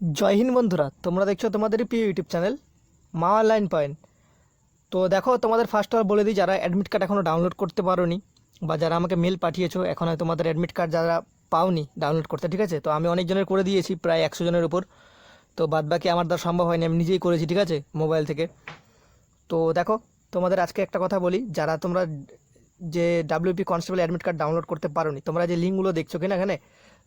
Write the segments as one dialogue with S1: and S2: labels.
S1: জয় হিন্দ বন্ধুরা, তোমরা দেখছ তোমাদের প্রিয় YouTube channel Maa online point. তো দেখো, তোমাদের ফার্স্ট অফ বলে দিই, যারা অ্যাডমিট কার্ড এখনও ডাউনলোড করতে পারোনি বা যারা আমাকে মেল পাঠিয়েছো, এখন তোমাদের অ্যাডমিট কার্ড যারা পাওনি ডাউনলোড করতে, ঠিক আছে? তো আমি অনেকজনের করে দিয়েছি, প্রায় একশো জনের উপর। তো বাদ বাকি আমার দ্বারা সম্ভব হয়নি, আমি নিজেই করেছি, ঠিক আছে মোবাইল থেকে। তো দেখো, তোমাদের আজকে একটা কথা বলি, যারা তোমরা যে WBP constable admit card download করতে পারোনি, তোমরা যে লিঙ্কগুলো দেখছ কিনা এখানে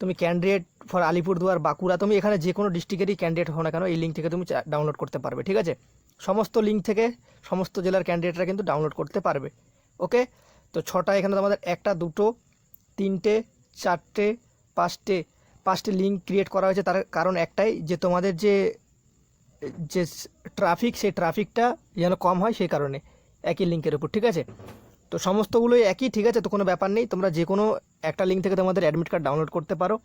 S1: তুমি ক্যান্ডিডেট ফর আলিপুরদুয়ার বাঁকুড়া, তুমি এখানে যে কোনো ডিস্ট্রিক্টেরই ক্যান্ডিডেট হও না কেন, এই লিঙ্ক থেকে তুমি ডাউনলোড করতে পারবে, ঠিক আছে? সমস্ত লিঙ্ক থেকে সমস্ত জেলার ক্যান্ডিডেটরা কিন্তু ডাউনলোড করতে পারবে ওকে তো ছটা, এখানে তোমাদের একটা, দুটো, তিনটে, চারটে, পাঁচটে, পাঁচটি লিঙ্ক ক্রিয়েট করা হয়েছে, তার কারণ একটাই যে তোমাদের যে যে ট্রাফিক সেই ট্রাফিকটা যেন কম হয় সেই কারণে, একই লিঙ্কের উপর, ঠিক আছে? তো সমস্তগুলোই একই, ঠিক আছে? তো কোনো ব্যাপার নেই। তোমরা যে কোনো একটা লিঙ্ক থেকে তোমাদের অ্যাডমিট কার্ড ডাউনলোড করতে পারো।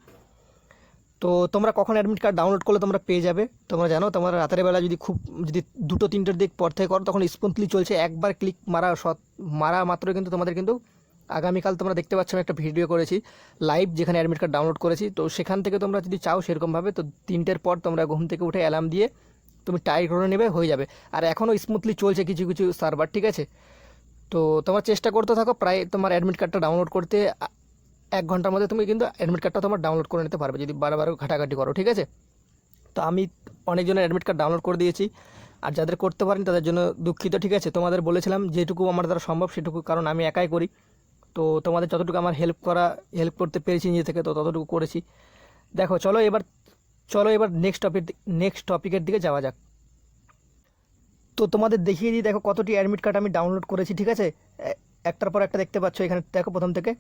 S1: তো তোমরা কখন অ্যাডমিট কার্ড ডাউনলোড করলে তোমরা পেয়ে যাবে। তোমরা জানো, তোমরা রাতের বেলা যদি খুব, যদি দুটো, তিনটের দিক পর থেকে করো, তখন স্মুথলি চলছে। একবার ক্লিক মারা সৎ, মারা মাত্র কিন্তু তোমাদের কিন্তু আগামীকাল তোমরা দেখতে পাচ্ছ আমি একটা ভিডিও করেছি লাইভ যেখানে অ্যাডমিট কার্ড ডাউনলোড করেছি। তো সেখান থেকে তোমরা যদি চাও সেরকমভাবে, তো তিনটের পর তোমরা ঘুম থেকে উঠে অ্যালার্ম দিয়ে তুমি টাই করে নেবে, হয়ে যাবে। আর এখনও স্মুথলি চলছে কিছু কিছু সার্ভার ঠিক আছে? তো তোমার চেষ্টা করতে থাকো, প্রায় তোমার অ্যাডমিট কার্ডটা ডাউনলোড করতে এক ঘণ্টার মধ্যে তুমি কিন্তু অ্যাডমিট কার্ডটা তোমার ডাউনলোড করে নিতে পারবে, যদি বারবার ঘাটাঘাটি করো, ঠিক আছে? তো আমি অনেকজনের অ্যাডমিট কার্ড ডাউনলোড করে দিয়েছি, আর যাদের করতে পারেন তাদের জন্য দুঃখিত, ঠিক আছে? তোমাদের বলেছিলাম যেটুকু আমার দ্বারা সম্ভব সেটুকু, কারণ আমি একাই করি। তো তোমাদের যতটুকু আমার হেল্প করা হেল্প করতে পেরেছি নিজে থেকে, তো ততটুকু করেছি। দেখো, চলো এবার চলো এবার নেক্সট টপিক নেক্সট টপিকের দিকে যাওয়া যাক। তো তোমাদের দেখিয়ে দিই, দেখো কতটি অ্যাডমিট কার্ড আমি ডাউনলোড করেছি, ঠিক আছে? একটার পর একটা দেখতে পাচ্ছ এখানে, দেখো প্রথম থেকে।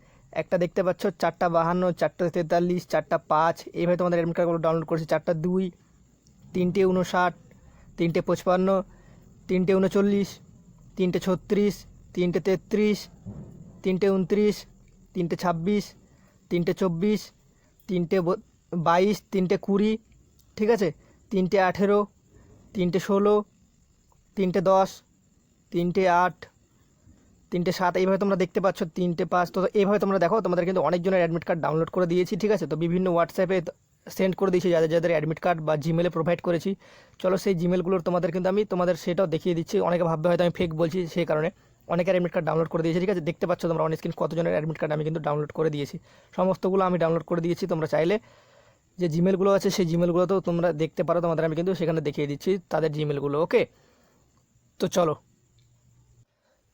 S1: একটা দেখতে পাচ্ছ, চারটা বাহান্ন, চারটা তেতাল্লিশ, চারটা পাঁচ, এইভাবে তোমাদের অ্যাডমিট কার্ডগুলো ডাউনলোড করেছি। চারটা দুই, তিনটে উনষাট তিনটে পঁচপান্ন, তিনটে উনচল্লিশ তিনটে ছত্রিশ, তিনটে তেত্রিশ, তিনটে উনত্রিশ, তিনটে ছাব্বিশ, তিনটে চব্বিশ, তিনটে বাইশ, তিনটে কুড়ি, ঠিক আছে? তিনটে আঠেরো, তিনটে ষোলো তিনটে দশ, তিনটে আট, তিনটে সাত, এইভাবে তোমরা দেখতে পাচ্ছ তিনটে পাঁচ। তো এইভাবে তোমরা দেখো, তোমাদের কিন্তু অনেকজনের অ্যাডমিট কার্ড ডাউনলোড করে দিয়েছি, ঠিক আছে? তো বিভিন্ন হোয়াটসঅ্যাপে সেন্ড করে দিয়েছি, যাদের যাদের অ্যাডমিট কার্ড বা জিমেলে প্রোভাইড করেছি। চলো সেই জিমেলগুলোর তোমাদের কিন্তু আমি তোমাদের সেটাও দেখিয়ে দিচ্ছি। অনেকে ভাববে হয়তো আমি ফেক বলছি, সেই কারণে অনেকের অ্যাডমিট কার্ড ডাউনলোড করে দিয়েছি, ঠিক আছে? দেখতে পাচ্ছ তোমরা অন স্ক্রিন কতজনের অ্যাডমিট কার্ড আমি কিন্তু ডাউনলোড করে দিয়েছি। সমস্তগুলো আমি ডাউনলোড করে দিয়েছি, তোমরা চাইলে যে জিমেলগুলো আছে, সেই জিমেলগুলোতেও তোমরা দেখতে পারো, তোমাদের আমি কিন্তু সেখানে দেখিয়ে দিচ্ছি তাদের জিমেলগুলো ওকে তো চলো।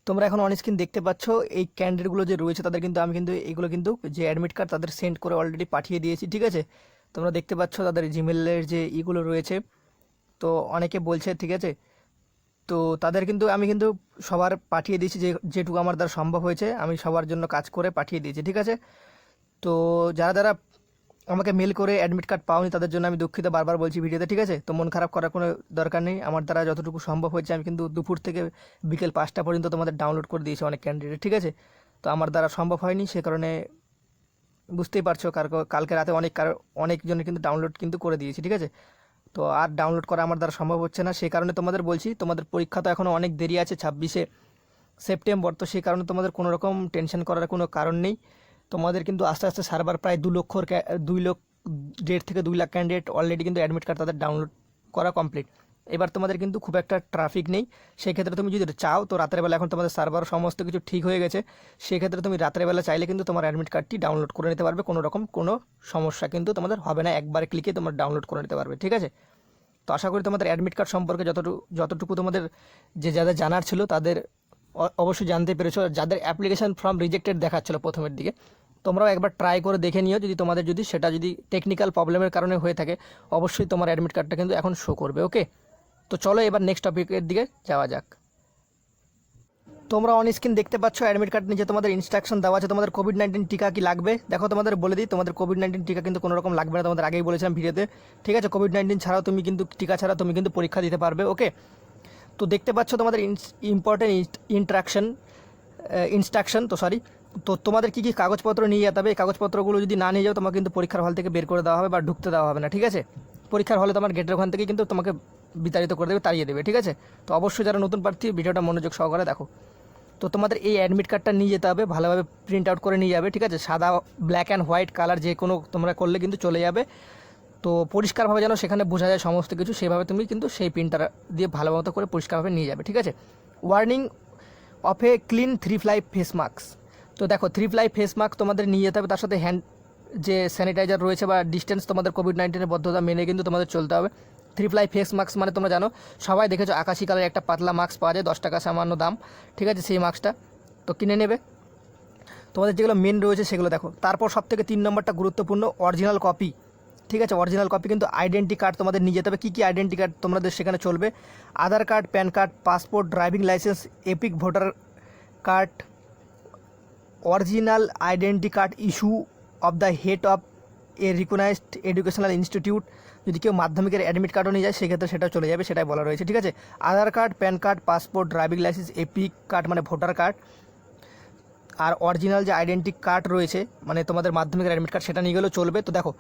S1: তোমরা এখন অন স্ক্রিন দেখতে পাচ্ছ, এই ক্যান্ডিডেটগুলো যে রয়েছে তাদের কিন্তু আমি কিন্তু এইগুলো কিন্তু যে অ্যাডমিট কার্ড তাদের সেন্ড করে অলরেডি পাঠিয়ে দিয়েছি, ঠিক আছে? তোমরা দেখতে পাচ্ছ তাদের জিমেলের যে ইগুলো রয়েছে। তো অনেকে বলছে, ঠিক আছে? তো তাদের কিন্তু আমি কিন্তু সবার পাঠিয়ে দিয়েছি যে, যেটুকু আমার দ্বারা সম্ভব হয়েছে, আমি সবার জন্য কাজ করে পাঠিয়ে দিয়েছি, ঠিক আছে? তো যারা যারা আমাকে মেল করে অ্যাডমিট কার্ড পাওনি, তাদের জন্য আমি দুঃখিত বারবার বলছি ভিডিওতে, ঠিক আছে? তো মন খারাপ করার কোনো দরকার নেই। আমার দ্বারা যতটুকু সম্ভব হয়েছে, আমি কিন্তু দুপুর থেকে বিকেল পাঁচটা পর্যন্ত তোমাদের ডাউনলোড করে দিয়েছি অনেক ক্যান্ডিডেট ঠিক আছে? তো আমার দ্বারা সম্ভব হয়নি, সে কারণে বুঝতেই পারছ, কার কালকে রাতে অনেক কার অনেকজনের কিন্তু ডাউনলোড কিন্তু করে দিয়েছি, ঠিক আছে? তো আর ডাউনলোড করা আমার দ্বারা সম্ভব হচ্ছে না, সে কারণে তোমাদের বলছি, তোমাদের পরীক্ষা তো এখনও অনেক দেরি আছে, ছাব্বিশে সেপ্টেম্বর, তো সেই কারণে তোমাদের কোনো রকম টেনশন করার কোনো কারণ নেই। তোমাদের কিন্তু আস্তে আস্তে সার্ভার প্রায় দু লক্ষর দুই লক্ষ, দেড় থেকে দুই লাখ ক্যান্ডিডেট অলরেডি কিন্তু অ্যাডমিট কার্ড তাদের ডাউনলোড করা কমপ্লিট এবার তোমাদের কিন্তু খুব একটা ট্রাফিক নেই। সেই ক্ষেত্রে তুমি যদি চাও, তো রাতের বেলা এখন তোমাদের সার্ভার সমস্ত কিছু ঠিক হয়ে গেছে। সেক্ষেত্রে তুমি রাতের বেলা চাইলে কিন্তু তোমার অ্যাডমিট কার্ডটি ডাউনলোড করে নিতে পারবে। কোনো রকম কোনো সমস্যা কিন্তু তোমাদের হবে না। একবার ক্লিকে তোমার ডাউনলোড করে নিতে পারবে, ঠিক আছে? তো আশা করি তোমাদের অ্যাডমিট কার্ড সম্পর্কে যতটুকু যতটুকু তোমাদের যে যাদের জানার ছিল, তাদের অবশ্যই জানতে পেরেছ। যাদের অ্যাপ্লিকেশান ফর্ম রিজেক্টেড দেখাচ্ছিলো প্রথমের দিকে, তোমরাও একবার ট্রাই করে দেখে নিও। যদি তোমাদের যদি সেটা যদি টেকনিক্যাল প্রবলেমের কারণে হয়ে থাকে, অবশ্যই তোমার অ্যাডমিট কার্ডটা কিন্তু এখন শো করবে ওকে তো চলো এবার নেক্সট টপিকের দিকে যাওয়া যাক। তোমরা অন স্ক্রিন দেখতে পাচ্ছ অ্যাডমিট কার্ড নিচে তোমাদের ইনস্ট্রাকশন দেওয়া আছে। তোমাদের কোভিড নাইন্টিন টিকা কি লাগবে? দেখো, তোমাদের বলে দিই, তোমাদের কোভিড নাইন্টিন টিকা কিন্তু কোনো রকম লাগবে না। তোমাদের আগেই বলেছিলাম ভিডিওতে। ঠিক আছে কোভিড নাইন্টিন ছাড়াও তুমি কিন্তু, টিকা ছাড়া তুমি কিন্তু পরীক্ষা দিতে পারবে ওকে তো দেখতে পাচ্ছ তোমাদের ইম্পর্টেন্ট ইন্ট্রাকশন ইনস্ট্রাকশন তো সরি তো তোমাদের কী কী কাগজপত্র নিয়ে যেতে হবে? এই কাগজপত্রগুলো যদি না নিয়ে যাও, তোমাকে কিন্তু পরীক্ষার হল থেকে বের করে দেওয়া হবে বা ঢুকতে দেওয়া হবে না, ঠিক আছে? পরীক্ষার হলে তোমার গেটের ওখান থেকে কিন্তু তোমাকে বিতাড়িত করে দেবে, তাড়িয়ে দেবে, ঠিক আছে? তো অবশ্যই যারা নতুন প্রার্থী, ভিডিওটা মনোযোগ সহকারে দেখো। তো তোমাদের এই অ্যাডমিট কার্ডটা নিয়ে যেতে হবে, ভালোভাবে প্রিন্ট আউট করে নিয়ে যাবে, ঠিক আছে? সাদা ব্ল্যাক অ্যান্ড হোয়াইট কালার যে কোনো তোমরা করলে কিন্তু চলে যাবে। তো পরিষ্কারভাবে যেন সেখানে বোঝা যায় সমস্ত কিছু, সেভাবে তুমি কিন্তু সেই প্রিন্টার দিয়ে ভালো মতো করে পরিষ্কারভাবে নিয়ে যাবে, ঠিক আছে? Warning of a clean three ply face mask তো দেখো থ্রি ফ্লাই ফেস মাস্ক তোমাদের নিয়ে যেতে হবে, তার সাথে হ্যান্ড যে স্যানিটাইজার রয়েছে বা ডিস্টেন্স তোমাদের কোভিড নাইন্টিনের বদ্ধতা মেনে কিন্তু তোমাদের চলতে হবে। থ্রি ফ্লাই ফেস মাস্ক মানে তোমরা জানো, সবাই দেখেছ আকাশি কালারের একটা পাতলা মাস্ক পাওয়া যায়, দশ টাকা সামান্য দাম, ঠিক আছে সেই মাস্কটা তো কিনে নেবে। তোমাদের যেগুলো মেন রয়েছে সেগুলো দেখো, তারপর সব থেকে তিন নম্বরটা গুরুত্বপূর্ণ অরিজিনাল কপি ঠিক আছে অরিজিনাল কপি কিন্তু আইডেন্টি কার্ড তোমাদের নিয়ে যেতে হবে। কী কী আইডেন্টি কার্ড তোমাদের সেখানে চলবে? Aadhaar card PAN card passport driving licence EPIC voter card original identity card issue of the head of a recognised educational institute যদি কেউ মাধ্যমিকের অ্যাডমিট কার্ডও নিয়ে যায়, সেক্ষেত্রে সেটা চলে যাবে, সেটাই বলা রয়েছে, ঠিক আছে? Aadhaar card PAN card passport driving licence EPIC card মানে ভোটার কার্ড আর অরিজিনাল যে আইডেন্টি কার্ড রয়েছে মানে তোমাদের মাধ্যমিকের অ্যাডমিট কার্ড সেটা নিয়ে গেলেও চলবে। তো দেখো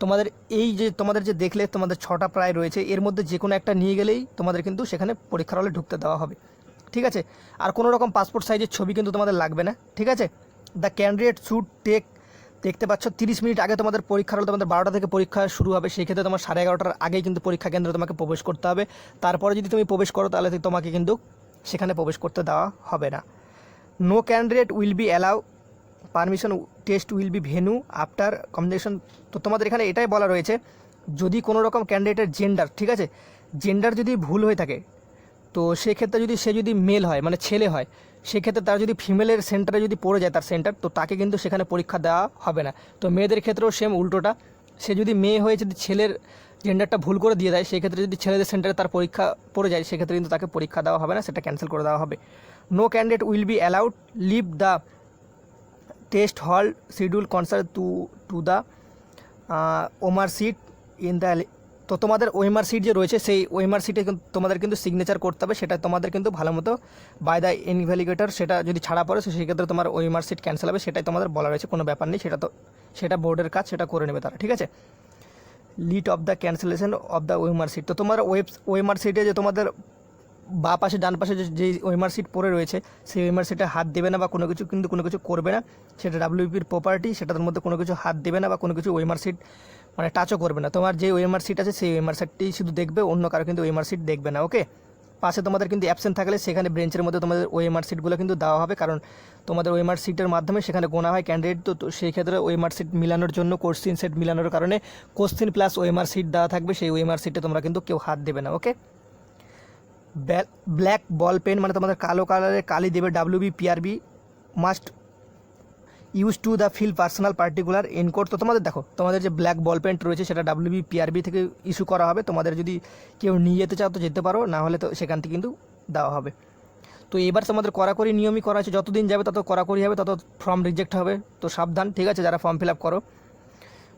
S1: তোমাদের এই যে তোমাদের যে দেখলে তোমাদের ছটা প্রায় রয়েছে, এর মধ্যে যে কোনো একটা নিয়ে গেলেই তোমাদের কিন্তু সেখানে পরীক্ষার হলে ঢুকতে দেওয়া হবে। ঠিক আছে? আর কোনো রকম পাসপোর্ট সাইজের ছবি কিন্তু তোমাদের লাগবে না। ঠিক আছে? দ্য ক্যান্ডিডেট শুড টেক দেখতে পাচ্ছ, তিরিশ মিনিট আগে তোমাদের পরীক্ষার হলে তোমাদের বারোটা থেকে পরীক্ষা শুরু হবে। সেই ক্ষেত্রে তোমার সাড়ে এগারোটার আগেই কিন্তু পরীক্ষা কেন্দ্রে তোমাকে প্রবেশ করতে হবে। তারপরে যদি তুমি প্রবেশ করো, তাহলে তোমাকে কিন্তু সেখানে প্রবেশ করতে দেওয়া হবে না। No candidate will be allow permission test will be venue after combination তো তোমাদের এখানে এটাই বলা রয়েছে, যদি কোনো রকম ক্যান্ডিডেটের জেন্ডার, ঠিক আছে? জেন্ডার যদি ভুল হয়ে থাকে, তো সেক্ষেত্রে যদি সে যদি মেল হয় মানে ছেলে হয়, সেক্ষেত্রে তার যদি ফিমেলের সেন্টারে যদি পড়ে যায় তার সেন্টার, তো তাকে কিন্তু সেখানে পরীক্ষা দেওয়া হবে না। তো মেয়েদের ক্ষেত্রেও সেম উল্টোটা, সে যদি মেয়ে হয়ে যদি ছেলের জেন্ডারটা ভুল করে দিয়ে দেয়, সেক্ষেত্রে যদি ছেলেদের সেন্টারে তার পরীক্ষা পড়ে যায়, সেক্ষেত্রে কিন্তু তাকে পরীক্ষা দেওয়া হবে না, সেটা ক্যান্সেল করে দেওয়া হবে। No candidate will be allowed leave the test hall schedule concert to to the OMR sheet in the তো তোমাদের ওয়েমার সিট যে রয়েছে, সেই ওয়েমার সিটে তোমাদের কিন্তু সিগনেচার করতে হবে, সেটা তোমাদের কিন্তু ভালো মতো বাই দ্য ইনভ্যালিগেটর সেটা যদি ছাড়া পড়ে সেক্ষেত্রে তোমার ওয়েমার সিট ক্যান্সেল হবে, সেটাই তোমাদের বলা রয়েছে, কোনো ব্যাপার নেই, সেটা তো, সেটা বোর্ডের কাজ, সেটা করে নেবে তারা, ঠিক আছে? Lead of the cancellation of the OMR sheet তো তোমার ওয়েব ওয়েমার সিটে যে তোমাদের বা পাশে ডান পাশে যে ওয়েমার সিট পড়ে রয়েছে সেই ওয়েমার সিটে হাত দেবে না বা কোনো কিছু কিন্তু কোনো কিছু করবে না সেটা ডাব্লিউপির প্রপার্টি সেটার মধ্যে কোনো কিছু হাত দেবে না বা কোনো কিছু ওয়েমার সিট মানে টাচও করবে না তোমার যে ওয়েমার সিট আছে সেই ওয়েমার সিটটি শুধু দেখবে অন্য কারও কিন্তু ওয়েমার সিট দেখবে না ওকে পাশে তোমাদের কিন্তু অ্যাবসেন্ট থাকলে সেখানে ব্রেঞ্চের মধ্যে তোমাদের ওয়েমার সিটগুলো কিন্তু দেওয়া হবে কারণ তোমাদের ওয়েমার সিটের মাধ্যমে সেখানে গোনা হয় ক্যান্ডিডেট তো তো সেই ক্ষেত্রে ওয়েমার সিট মিলানোর জন্য কোশ্চিন সেট মিলানোর কারণে কোশ্চিন প্লাস ওয়েমার সিট দেওয়া থাকবে সেই ওয়েমার সিটে তোমরা কিন্তু কেউ হাত দেবে না ওকে ব্ল্যাক বল পেন মানে তোমাদের কালো কালারের কালি দেবে WB PRB must use to the fill personal particular encode তো তোমাদের দেখো, তোমাদের যে ব্ল্যাক বল পেন্ট রয়েছে সেটা ডাব্লিউবি পিআরবি থেকে ইস্যু করা হবে। তোমাদের যদি কেউ নিয়ে যেতে চাও তো যেতে পারো, না হলে তো সেখান থেকে কিন্তু দেওয়া হবে। তো এবার তোমাদের কড়াকড়ি নিয়মই করা আছে। যতদিন যাবে তত কড়াকড়ি হবে, তত ফর্ম রিজেক্ট হবে। তো সাবধান, ঠিক আছে? যারা ফর্ম ফিল আপ করো।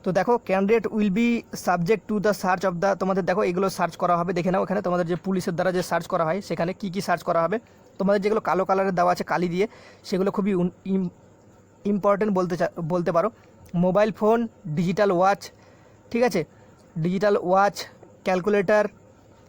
S1: তো দেখো candidate will be subject to the search of the তোমাদের দেখো, এগুলো সার্চ করা হবে, দেখে নাও এখানে তোমাদের যে পুলিশের দ্বারা যে সার্চ করা হয়, সেখানে কী কী সার্চ করা হবে। তোমাদের যেগুলো কালো কালারের দেওয়া আছে, কালি দিয়ে, সেগুলো খুবই ইম্পর্টেন্ট বলতে বলতে পারো। মোবাইল ফোন ডিজিটাল ওয়াচ ঠিক আছে? Digital watch calculator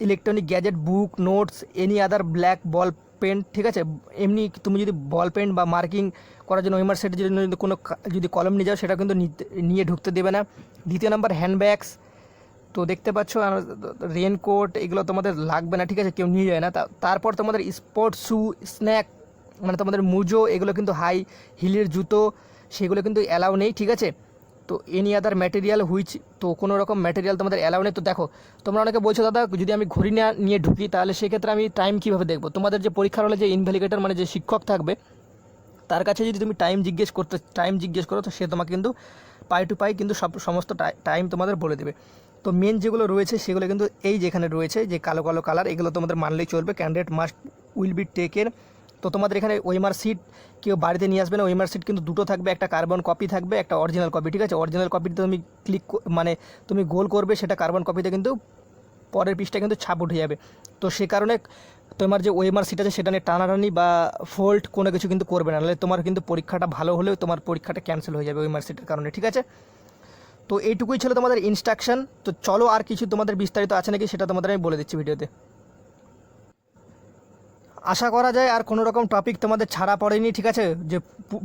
S1: electronic gadget book notes any other black ball pen, ঠিক আছে? এমনি তুমি যদি বল পেন বা মার্কিং করার জন্য ওয়েমার সেটের জন্য যদি কোনো যদি কলম নিয়ে যাও, সেটা কিন্তু নিতে- নিয়ে ঢুকতে দেবে না। দ্বিতীয় নাম্বার, হ্যান্ডব্যাগস। তো দেখতে পাচ্ছ রেনকোট এগুলো তোমাদের লাগবে না, ঠিক আছে? কেউ নিয়ে যায় না। তারপর তোমাদের স্পোর্টস শ্যু স্ন্যাক মানে তোমাদের মুজো, এগুলো কিন্তু হাই হিলের জুতো, সেগুলো কিন্তু অ্যালাউ নেই, ঠিক আছে? তো এনি আদার ম্যাটেরিয়াল হুইচ তো কোনো রকম ম্যাটেরিয়াল তোমাদের অ্যালাউ নেই, তো দেখো, তোমরা অনেকে বলছো, দাদা, যদি আমি ঘড়ি না নিয়ে ঢুকি, তাহলে সেক্ষেত্রে আমি টাইম কীভাবে দেখব? তোমাদের যে পরীক্ষার হলে যে ইনভ্যালিগেটর মানে যে শিক্ষক থাকবে, তার কাছে যদি তুমি টাইম জিজ্ঞেস করতে টাইম জিজ্ঞেস করো, তো সে তোমাকে কিন্তু পাই টু পাই কিন্তু সব, সমস্ত টাইম তোমাদের বলে দেবে। তো মেন যেগুলো রয়েছে, সেগুলো কিন্তু এই যেখানে রয়েছে, যে কালো কালো কালার এগুলো তোমাদের মানলেই চলবে। Candidate must will be taken তো তোমাদের এখানে ওয়েমার সিট কেউ বাড়িতে নিয়ে আসবে না। ওয়েমার সিট কিন্তু দুটো থাকবে, একটা কার্বন কপি থাকবে, একটা অরিজিনাল কপি ঠিক আছে? অরিজিনাল কপিতে তুমি ক্লিক মানে তুমি গোল করবে, সেটা কার্বন কপিতে কিন্তু পরের পৃষ্ঠায় কিন্তু ছাপ উঠে যাবে। তো সে কারণে তোমার যে ওয়েমার সিট আছে, সেটা নিয়ে টানাটানি বা ফোল্ড কোনো কিছু কিন্তু করবে না। নাহলে তোমার কিন্তু পরীক্ষাটা ভালো হলেও তোমার পরীক্ষাটা ক্যান্সেল হয়ে যাবে ওয়েমার সিটের কারণে, ঠিক আছে? তো এইটুকুই ছিল তোমাদের ইনস্ট্রাকশন তো চলো আর কিছু তোমাদের বিস্তারিত আছে নাকি, সেটা তোমাদের আমি বলে দিচ্ছি ভিডিওতে। আশা করা যায় আর কোনো রকম টপিক তোমাদের ছাড়া পড়েনি, ঠিক আছে? যে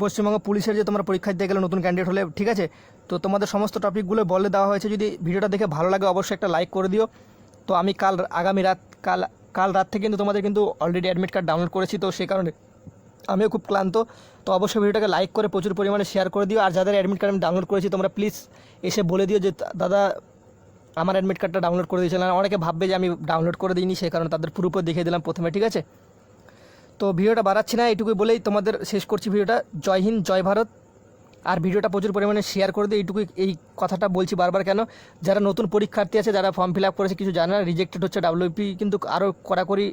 S1: পশ্চিমবঙ্গ পুলিশের যে তোমরা পরীক্ষা দিতে গেলে নতুন ক্যান্ডিডেট হলে, ঠিক আছে? তো তোমাদের সমস্ত টপিকগুলো বলে দেওয়া হয়েছে। যদি ভিডিওটা দেখে ভালো লাগে, অবশ্যই একটা লাইক করে দিও। তো আমি কাল আগামী রাত, কাল কাল রাত থেকে কিন্তু তোমাদের কিন্তু অলরেডি অ্যাডমিট কার্ড ডাউনলোড করেছি, তো সেই কারণে আমিও খুব ক্লান্ত। তো অবশ্যই ভিডিওটাকে লাইক করে প্রচুর পরিমাণে শেয়ার করে দিও। আর যাদের অ্যাডমিট কার্ড আমি ডাউনলোড করেছি, তোমরা প্লিজ এসে বলে দিও যে, দাদা, আমার অ্যাডমিট কার্ডটা ডাউনলোড করে দিয়েছিলাম অনেকে ভাববে যে, আমি ডাউনলোড করে দিইনি। সেই কারণে তাদের পুরোপুরি দেখিয়ে দিলাম প্রথমে, ঠিক আছে? তো ভিডিওটা বাড়াচ্ছি না, এইটুকুই বলেই তোমাদের শেষ করছি ভিডিওটা। জয় হিন্দ, জয় ভারত। আর ভিডিওটা প্রচুর পরিমাণে শেয়ার করে দিই এইটুকুই এই কথাটা বলছি বারবার কেন? যারা নতুন পরীক্ষার্থী আছে, যারা ফর্ম ফিল আপ করেছে, কিছু জানে না রিজেক্টেড হচ্ছে ডাব্লিউপি কিন্তু আরও কড়াকড়ি,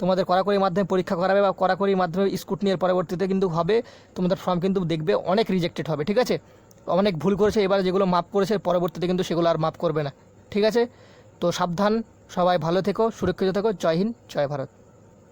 S1: তোমাদের কড়াকড়ির মাধ্যমে পরীক্ষা করাবে বা কড়াকড়ির মাধ্যমে স্কুটনির পরবর্তীতে কিন্তু হবে, তোমাদের ফর্ম কিন্তু দেখবে অনেক রিজেক্টেড হবে, ঠিক আছে? অনেক ভুল করেছে, এবার যেগুলো মাপ করেছে পরবর্তীতে কিন্তু সেগুলো আর মাপ করবে না, ঠিক আছে? তো সাবধান, সবাই ভালো থেকো, সুরক্ষিত থেকো, জয় হিন্দ, জয় ভারত।